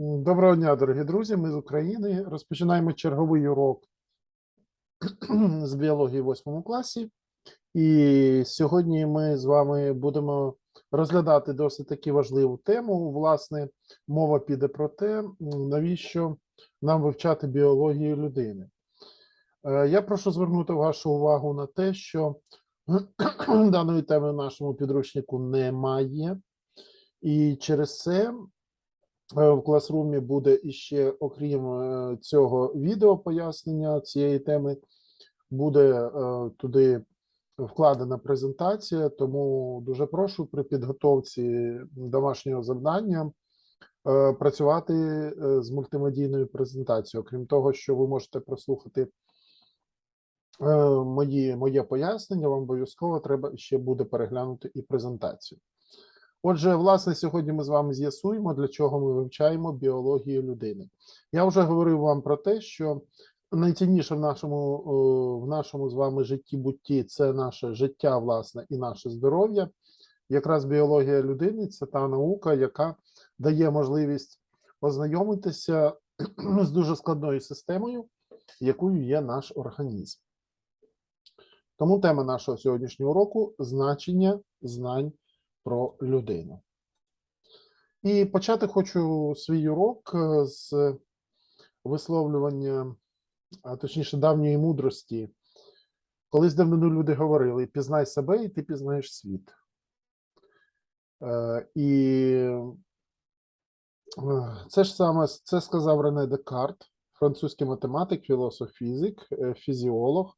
Доброго дня, дорогі друзі. Ми з України. Розпочинаємо черговий урок з біології в 8 класі. І сьогодні ми з вами будемо розглядати досить таки важливу тему. Власне, мова піде про те, навіщо нам вивчати біологію людини. Е, Я прошу звернути вашу увагу на те, що даної теми в нашому підручнику немає, і через це в класрумі буде іще, окрім е, цього відео пояснення цієї теми, буде е, туди вкладена презентація, тому дуже прошу при підготовці домашнього завдання е, працювати е, з мультимедійною презентацією. Окрім того, що ви можете прослухати е, мої, моє пояснення, вам обов'язково треба ще буде переглянути і презентацію. Отже, власне, сьогодні ми з вами з'ясуємо, для чого ми вивчаємо біологію людини. Я вже говорив вам про те, що найцінніше в нашому, в нашому з вами житті бутті це наше життя, власне, і наше здоров'я. Якраз біологія людини це та наука, яка дає можливість ознайомитися з дуже складною системою, якою є наш організм. Тому тема нашого сьогоднішнього уроку значення знань про людину. І почати хочу свій урок е, з висловлювання, а точніше, давньої мудрості. Колись давно люди говорили: пізнай себе, і ти пізнаєш світ. Е, І е, це ж саме це сказав Рене Декарт, французький математик, філософ фізик, фізіолог,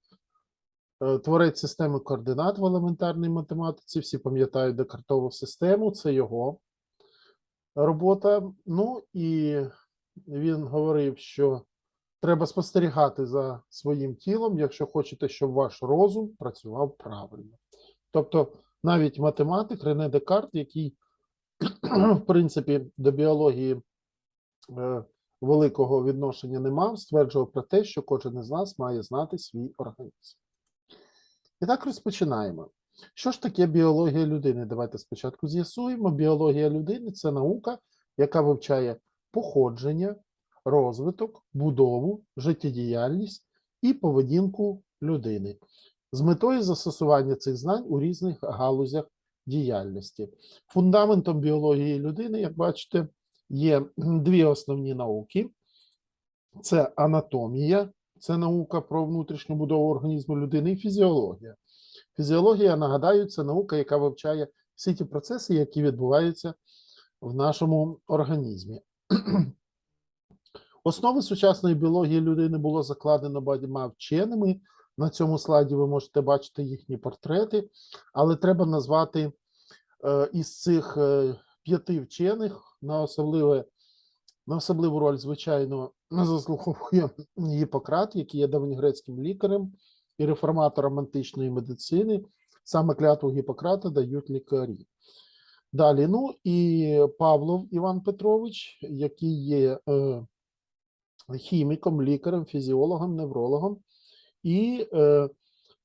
творець системи координат в елементарній математиці. Всі пам'ятають Декартову систему, це його робота. Ну і він говорив, що треба спостерігати за своїм тілом, якщо хочете, щоб ваш розум працював правильно. Тобто, навіть математик Рене Декарт, який, в принципі, до біології е, великого відношення не мав, стверджував про те, що кожен із нас має знати свій організм. І так розпочинаємо. Що ж таке біологія людини? Давайте спочатку з'ясуємо. Біологія людини це наука, яка вивчає походження, розвиток, будову, життєдіяльність і поведінку людини з метою застосування цих знань у різних галузях діяльності. Фундаментом біології людини, як бачите, є дві основні науки: це анатомія, це наука про внутрішню будову організму людини, і фізіологія. Фізіологія, нагадаю, це наука, яка вивчає всі ті процеси, які відбуваються в нашому організмі. Основи сучасної біології людини було закладено багатьма вченими. На цьому слайді ви можете бачити їхні портрети, але треба назвати е, із цих е, п'яти вчених на особливе на особливу роль, звичайно, заслуговує Гіппократ, який є давньогрецьким лікарем і реформатором античної медицини. Саме клятву Гіппократа дають лікарі. Далі, ну і Павлов Іван Петрович, який є е, хіміком, лікарем, фізіологом, неврологом і е,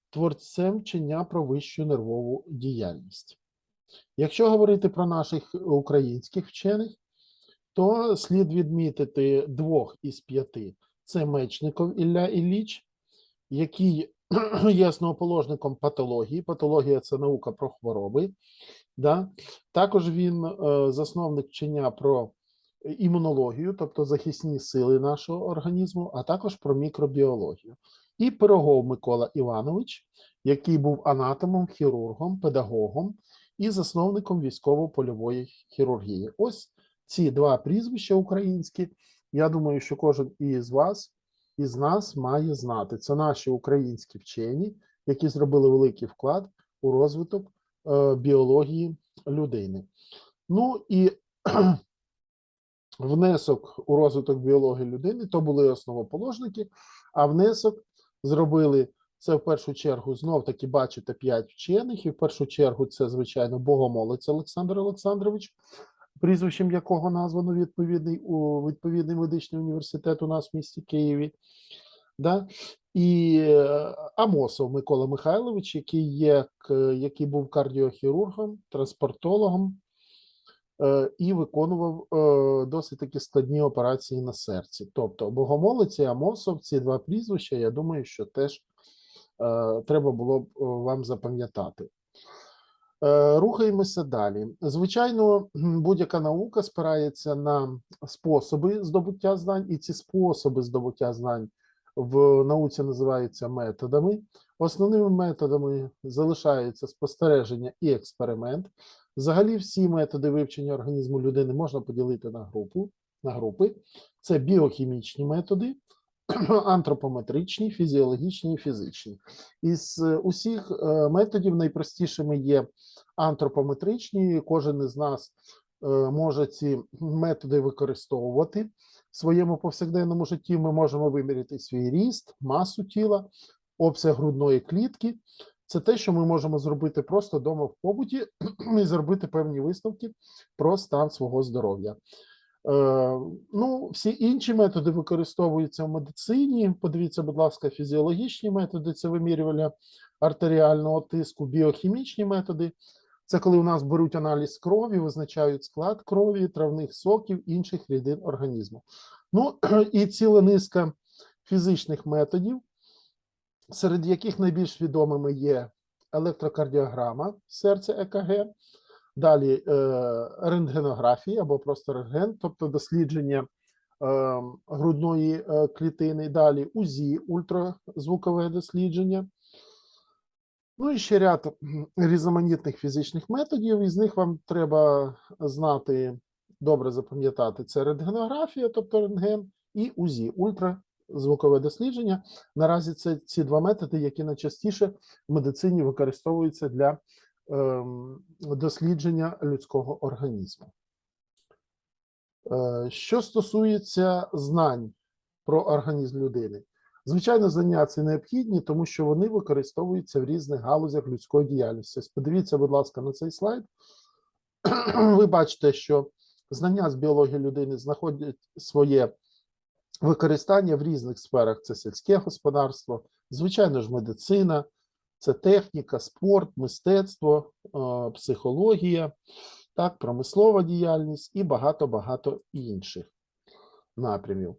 творцем вчення про вищу нервову діяльність. Якщо говорити про наших українських вчених, то слід відмітити двох із п'яти: це Мечников Ілля Ілліч, який є основоположником патології. Патологія це наука про хвороби. Да? Також він е, засновник вчення про імунологію, тобто захисні сили нашого організму, а також про мікробіологію. І Пирогов Микола Іванович, який був анатомом, хірургом, педагогом і засновником військово-польової хірургії. Ось ці два прізвища українські. Я думаю, що кожен із вас, із нас має знати. Це наші українські вчені, які зробили великий вклад у розвиток е, біології людини. Ну і внесок у розвиток біології людини то були основоположники, а внесок зробили це в першу чергу знов таки бачите п'ять вчених, і в першу чергу це, звичайно, богомолець Олександр Олександрович, прізвищем якого названо відповідний відповідний медичний університет у нас в місті Києві. Да? І е, Амосов Микола Михайлович, який є, який був кардіохірургом, транспортологом, е, і виконував е, досить таки складні операції на серці. Тобто Богомолець і Амосов, ці два прізвища, я думаю, що теж треба було б вам запам'ятати. Е, Рухаємося далі. Звичайно, будь-яка наука спирається на способи здобуття знань, і ці способи здобуття знань в науці називаються методами. Основними методами залишаються спостереження і експеримент. Взагалі, всі методи вивчення організму людини можна поділити на групу на групи. Це біохімічні методи, антропометричні, фізіологічні і фізичні. Із е, усіх е, методів найпростішими є антропометричні. Кожен із нас е, може ці методи використовувати в своєму повсякденному житті. Ми можемо виміряти свій ріст, масу тіла, обсяг грудної клітки. Це те, що ми можемо зробити просто вдома в побуті і зробити певні висновки про стан свого здоров'я. Е, ну, всі інші методи використовуються в медицині. Подивіться, будь ласка, фізіологічні методи це вимірювання артеріального тиску, біохімічні методи. Це коли у нас беруть аналіз крові, визначають склад крові, травних соків, інших рідин організму. Ну і ціла низка фізичних методів, серед яких найбільш відомими є електрокардіограма серця ЕКГ, далі е, рентгенографія або просто рентген, тобто дослідження е, грудної е, клітини, далі УЗІ, ультразвукове дослідження. Ну і ще ряд різноманітних фізичних методів. Із них вам треба знати, добре запам'ятати, це рентгенографія, тобто рентген, і УЗІ, ультразвукове дослідження. Наразі це ці два методи, які найчастіше в медицині використовуються для дослідження людського організму. Е, Що стосується знань про організм людини, звичайно, знання це необхідні, тому що вони використовуються в різних галузях людської діяльності. Подивіться, будь ласка, на цей слайд. Ви бачите, що знання з біології людини знаходять своє використання в різних сферах: це сільське господарство, звичайно ж, медицина, це техніка, спорт, мистецтво, е, психологія, так, промислова діяльність і багато-багато інших напрямів. Е,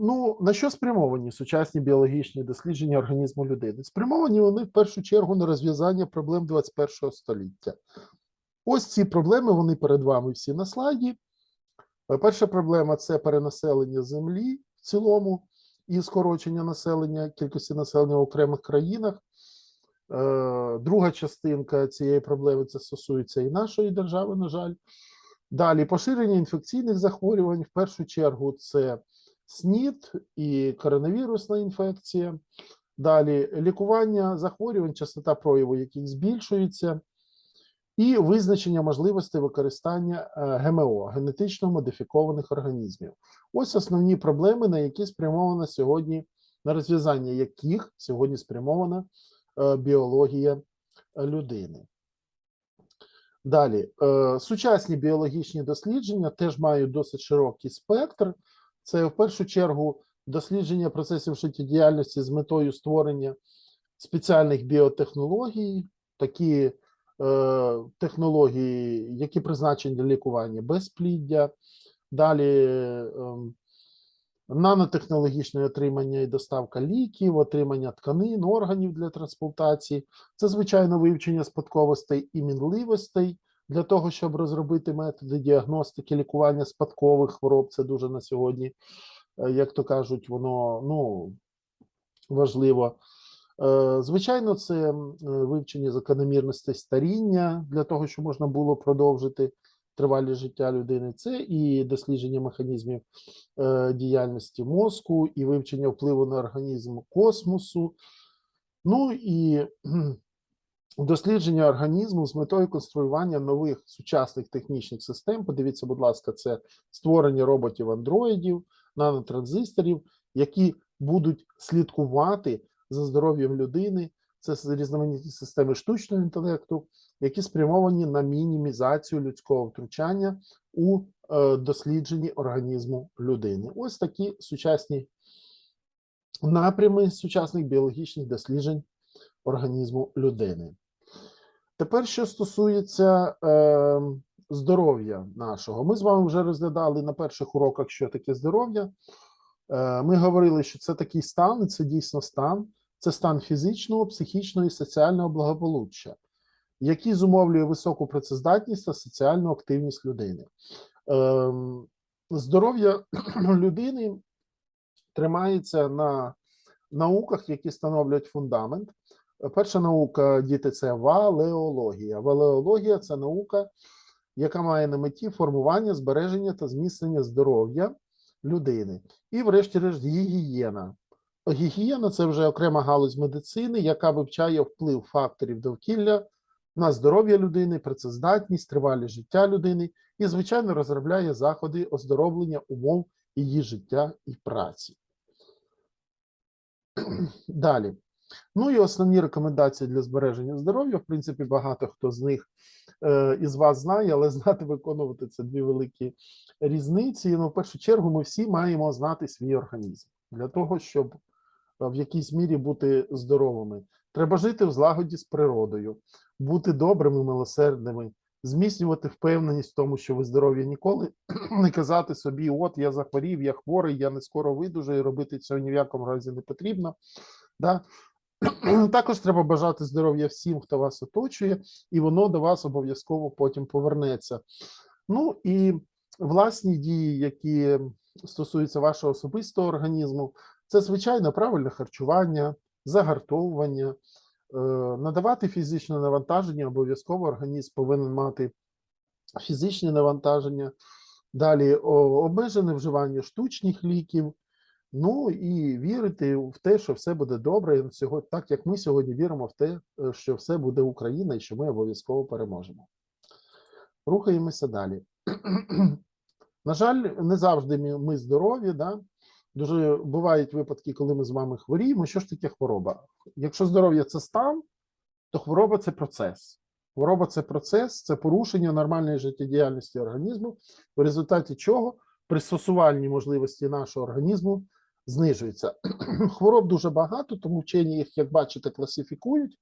Ну, на що спрямовані сучасні біологічні дослідження організму людини? Спрямовані вони в першу чергу на розв'язання проблем 21 століття. Ось ці проблеми, вони перед вами всі на слайді. Е, Перша проблема це перенаселення землі в цілому і скорочення населення, кількості населення в окремих країнах. Е, Друга частинка цієї проблеми це стосується і нашої держави, на жаль. Далі поширення інфекційних захворювань. В першу чергу це СНІД і коронавірусна інфекція. Далі лікування захворювань, частота прояву яких збільшується, і визначення можливостей використання е, ГМО генетично модифікованих організмів. Ось основні проблеми, на які спрямована сьогодні, на розв'язання яких сьогодні спрямована біологія е, людини. Далі, е, сучасні біологічні дослідження теж мають досить широкий спектр. Це в першу чергу дослідження процесів життєдіяльності з метою створення спеціальних біотехнологій, такі е, технології, які призначені для лікування безпліддя, далі ем, нанотехнологічне отримання і доставка ліків, отримання тканин, органів для трансплантації. Це звичайно вивчення спадковостей і мінливостей для того, щоб розробити методи діагностики, лікування спадкових хвороб. Це дуже на сьогодні, е, як то кажуть, воно ну важливо. Е, Звичайно, це е, вивчення закономірностей старіння для того, щоб можна було продовжити тривалість життя людини. Це і дослідження механізмів е, діяльності мозку, і вивчення впливу на організм космосу. Ну і дослідження організму з метою конструювання нових сучасних технічних систем. Подивіться, будь ласка, це створення роботів-андроїдів, нанотранзисторів, які будуть слідкувати за здоров'ям людини. Це різноманітні системи штучного інтелекту, які спрямовані на мінімізацію людського втручання у е, дослідженні організму людини. Ось такі сучасні напрями сучасних біологічних досліджень організму людини. Тепер, що стосується е, здоров'я нашого. Ми з вами вже розглядали на перших уроках, що таке здоров'я. Е, Ми говорили, що це такий стан, і це дійсно стан, це стан фізичного, психічного і соціального благополуччя, який зумовлює високу працездатність та соціальну активність людини. Ем, Здоров'я людини тримається на науках, які становлять фундамент. Перша наука діти це валеологія. Валеологія це наука, яка має на меті формування, збереження та зміцнення здоров'я людини. І, врешті-решт, гігієна. Гігієна це вже окрема галузь медицини, яка вивчає вплив факторів довкілля на здоров'я людини, працездатність, тривалість життя людини і, звичайно, розробляє заходи оздоровлення умов її життя і праці. Далі. Ну і основні рекомендації для збереження здоров'я. В принципі, багато хто з них е, із вас знає, але знати виконувати це дві великі різниці. Ну, в першу чергу, ми всі маємо знати свій організм для того, щоб е, в якійсь мірі бути здоровими. Треба жити в злагоді з природою, бути добрими, милосердними, зміцнювати впевненість в тому, що ви здорові ніколи не казати собі: от я захворів, я хворий, я не скоро видужаю, і робити цього ні в якому разі не потрібно. Да? Також треба бажати здоров'я всім, хто вас оточує, і воно до вас обов'язково потім повернеться. Ну і власні дії, які стосуються вашого особистого організму, це звичайно правильне харчування, загартовування, надавати фізичне навантаження, обов'язково організм повинен мати фізичне навантаження. Далі обмежене вживання штучних ліків. Ну і вірити в те, що все буде добре, так як ми сьогодні віримо в те, е, що все буде Україна і що ми обов'язково переможемо. Рухаємося далі. На жаль, не завжди ми здорові. Да? Дуже бувають випадки, коли ми з вами хворіємо. Що ж таке хвороба? Якщо здоров'я це стан, то хвороба це процес. Хвороба це процес, це порушення нормальної життєдіяльності організму, в результаті чого пристосувальні можливості нашого організму знижуються. Хвороб дуже багато, тому вчені їх, як бачите, класифікують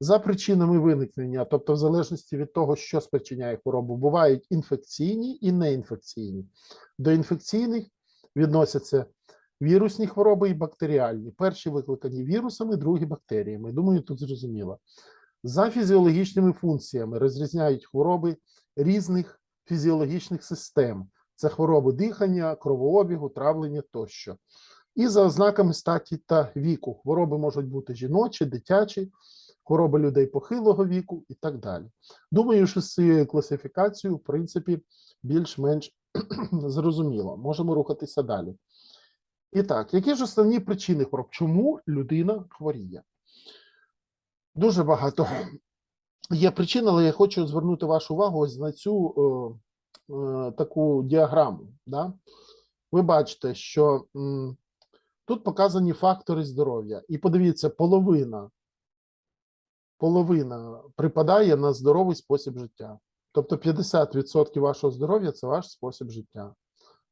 за причинами виникнення, тобто, в залежності від того, що спричиняє хворобу, бувають інфекційні і неінфекційні. До інфекційних відносяться вірусні хвороби і бактеріальні. Перші викликані вірусами, другі бактеріями. Думаю, тут зрозуміло. За фізіологічними функціями розрізняють хвороби різних фізіологічних систем. Це хвороби дихання, кровообігу, травлення тощо. І за ознаками статі та віку. Хвороби можуть бути жіночі, дитячі, хвороби людей похилого віку і так далі. Думаю, що з цією класифікацією, в принципі, більш-менш зрозуміло. Можемо рухатися далі. І так, які ж основні причини хвороб? Чому людина хворіє? Дуже багато є причин, але я хочу звернути вашу увагу ось на цю е, е, таку діаграму. Да? Ви бачите, що м, тут показані фактори здоров'я. І подивіться, половина, половина припадає на здоровий спосіб життя. Тобто 50% вашого здоров'я це ваш спосіб життя.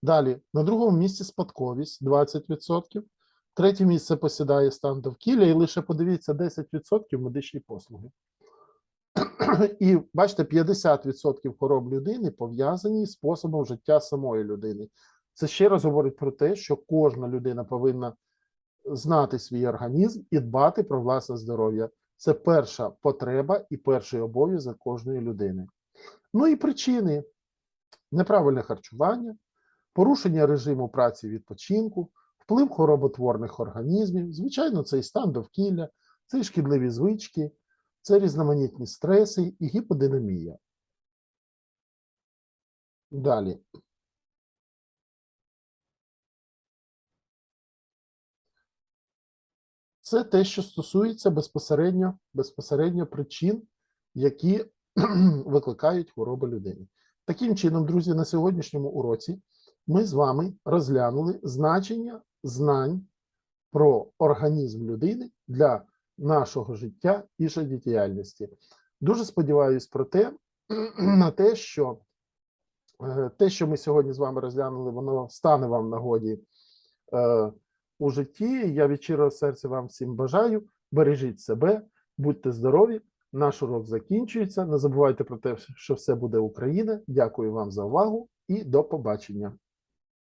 Далі, на другому місці спадковість 20%. Третє місце посідає стан довкілля, і лише подивіться 10% медичні послуги. І бачите, 50% хвороб людини пов'язані з способом життя самої людини. Це ще раз говорить про те, що кожна людина повинна знати свій організм і дбати про власне здоров'я. Це перша потреба і перший обов'язок кожної людини. Ну і причини: неправильне харчування, порушення режиму праці відпочинку, вплив хвороботворних організмів, звичайно, це і стан довкілля, це і шкідливі звички, це різноманітні стреси і гіподинамія. Далі. Це те, що стосується безпосередньо, безпосередньо причин, які викликають хвороби людини. Таким чином, друзі, на сьогоднішньому уроці ми з вами розглянули значення знань про організм людини для нашого життя і життєдіяльності. Дуже сподіваюсь про те, на те, що е, те, що ми сьогодні з вами розглянули, воно стане вам нагоді е, у житті. Я від щирого серця вам всім бажаю. Бережіть себе, будьте здорові, Наш урок закінчується. Не забувайте про те, що все буде Україна. Дякую вам за увагу і до побачення.